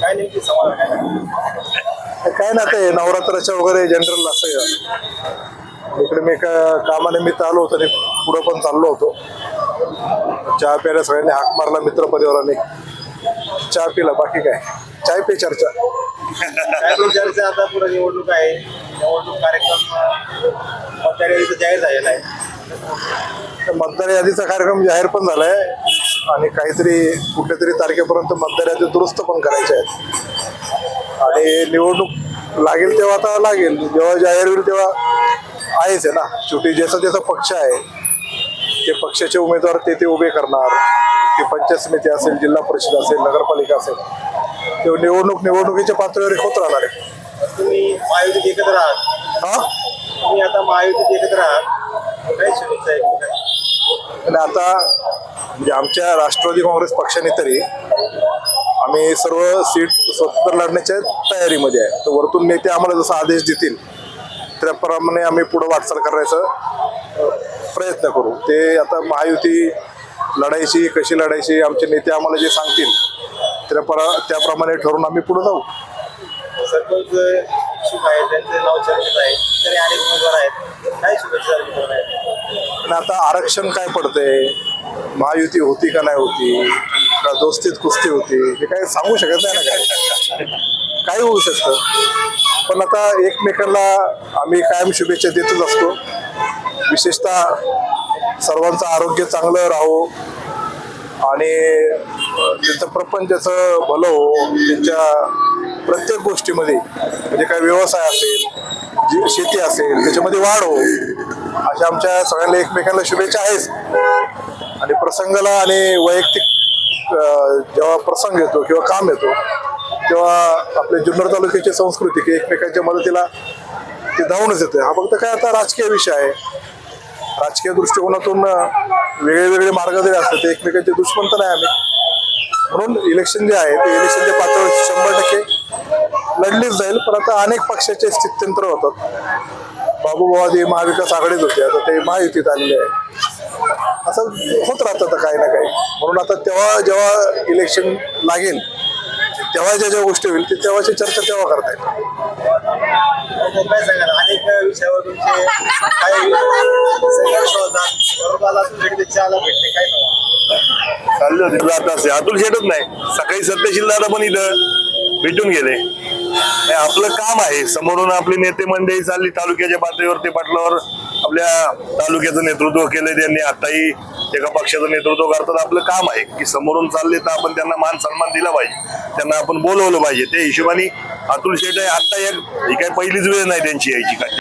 काय संवाद नाही. काय ना ते नवरात्राच्या वगैरे जनरल असं इकडे मी कामानिमित्त आलो होतो आणि पुढं पण चाललो होतो चहा प्यायला सगळ्यांनी हाक मारला मित्र परिवाराने चहा पिला बाकी काय? चाय पे चर्चा. विचारायचं आता पुढे निवडणूक आहे. निवडणूक कार्यक्रम मतदार यादीचं जाहीर झालेला आहे. मतदार यादीचा कार्यक्रम जाहीर पण झालाय आणि काहीतरी कुठल्या तरी तारखेपर्यंत मतदार यादी दुरुस्त पण करायचे आहेत. आणि निवडणूक लागेल तेव्हा आता लागेल. जेव्हा जाहीर होईल तेव्हा आहेच आहे ना. शेवटी ज्याचा ज्याचा पक्ष आहे ते पक्षाचे उमेदवार ते ते उभे करणार. ते पंचायत समिती असेल जिल्हा परिषद असेल नगरपालिका असेल तेव्हा निवडणूक निवडणुकीच्या पातळीवर होत राहणार आहे. तुम्ही महायुतीत एकत्र आहात. हा? तुम्ही आता महायुतीत एकत्र आहात. काय शुभेच्छा आहे आणि आता म्हणजे आमच्या राष्ट्रवादी काँग्रेस पक्षाने तरी आम्ही सर्व सीट स्वतंत्र लढण्याच्या तयारीमध्ये आहे. तर वरतून नेते आम्हाला जसा आदेश देतील त्याप्रमाणे आम्ही पुढे वाटचाल करायचा प्रयत्न करू. ते आता महायुती लढायची कशी लढायची आमचे नेते आम्हाला जे सांगतील त्याप्रा त्याप्रमाणे ठरवून आम्ही पुढे जाऊ. सरपंच शुभ आहे. त्यांचे नाव चर्चेत आहे. तरी अनेक उमेदवार आहेत. काय शुभेच्छा आता आरक्षण काय पडतंय? महायुती होती का नाही होती? का दोस्तीत कुस्ती होती? हे काही सांगू शकत नाही ना काय काही होऊ शकतं. पण आता एकमेकांना आम्ही कायम शुभेच्छा देतच असतो. विशेषतः सर्वांचं आरोग्य चांगलं राहो. आणि त्यांचं प्रपंचाचं भलं हो त्यांच्या प्रत्येक गोष्टीमध्ये म्हणजे काय व्यवसाय असेल जी शेती असेल त्याच्यामध्ये वाढ हो. अशा आमच्या सगळ्यांना एकमेकांना शुभेच्छा आहेच. आणि प्रसंगाला आणि वैयक्तिक जेव्हा प्रसंग येतो किंवा काम येतो तेव्हा आपल्या जुन्नर तालुक्याची संस्कृती की एकमेकांच्या मदतीला ते धावूनच येते. हा फक्त काय आता राजकीय विषय आहे. राजकीय दृष्टिकोनातून वेगळे वेगळे मार्ग जरी असतात ते एकमेकांचे दुश्मन तर नाही आम्ही. म्हणून इलेक्शन जे आहे ते इलेक्शनच्या पातळीवर शंभर टक्के लढलीच जाईल. पण आता अनेक पक्षाचे स्थित्यंतर होतात. बाबूबावादी महाविकास आघाडीत होते आता ते महायुतीत आलेले आहे असं होत राहतं आता काही ना काही. म्हणून आता तेव्हा जेव्हा इलेक्शन लागेल तेव्हा ज्या ज्या गोष्टी होईल ते तेव्हाची चर्चा तेव्हा करता येईल. काय सांगाल अनेक विषयावर तुमचे संघर्ष होतात भेटते काय चाललं होते. आता अतुल शेटच नाही. सकाळी सत्यशील दादा पण इथं भेटून गेले. नाही आपलं काम आहे. समोरून आपली नेते मंडळी चालली तालुक्याच्या पातळीवर ते पाटलावर आपल्या तालुक्याचं नेतृत्व केलंय त्यांनी. आताही एका पक्षाचं नेतृत्व करतात. आपलं काम आहे की समोरून चालले तर आपण त्यांना मान सन्मान दिला पाहिजे. त्यांना आपण बोलवलं पाहिजे. त्या हिशोबाने अतुल शेट आहे. आता एक ही काय पहिलीच वेळ नाही त्यांची यायची काय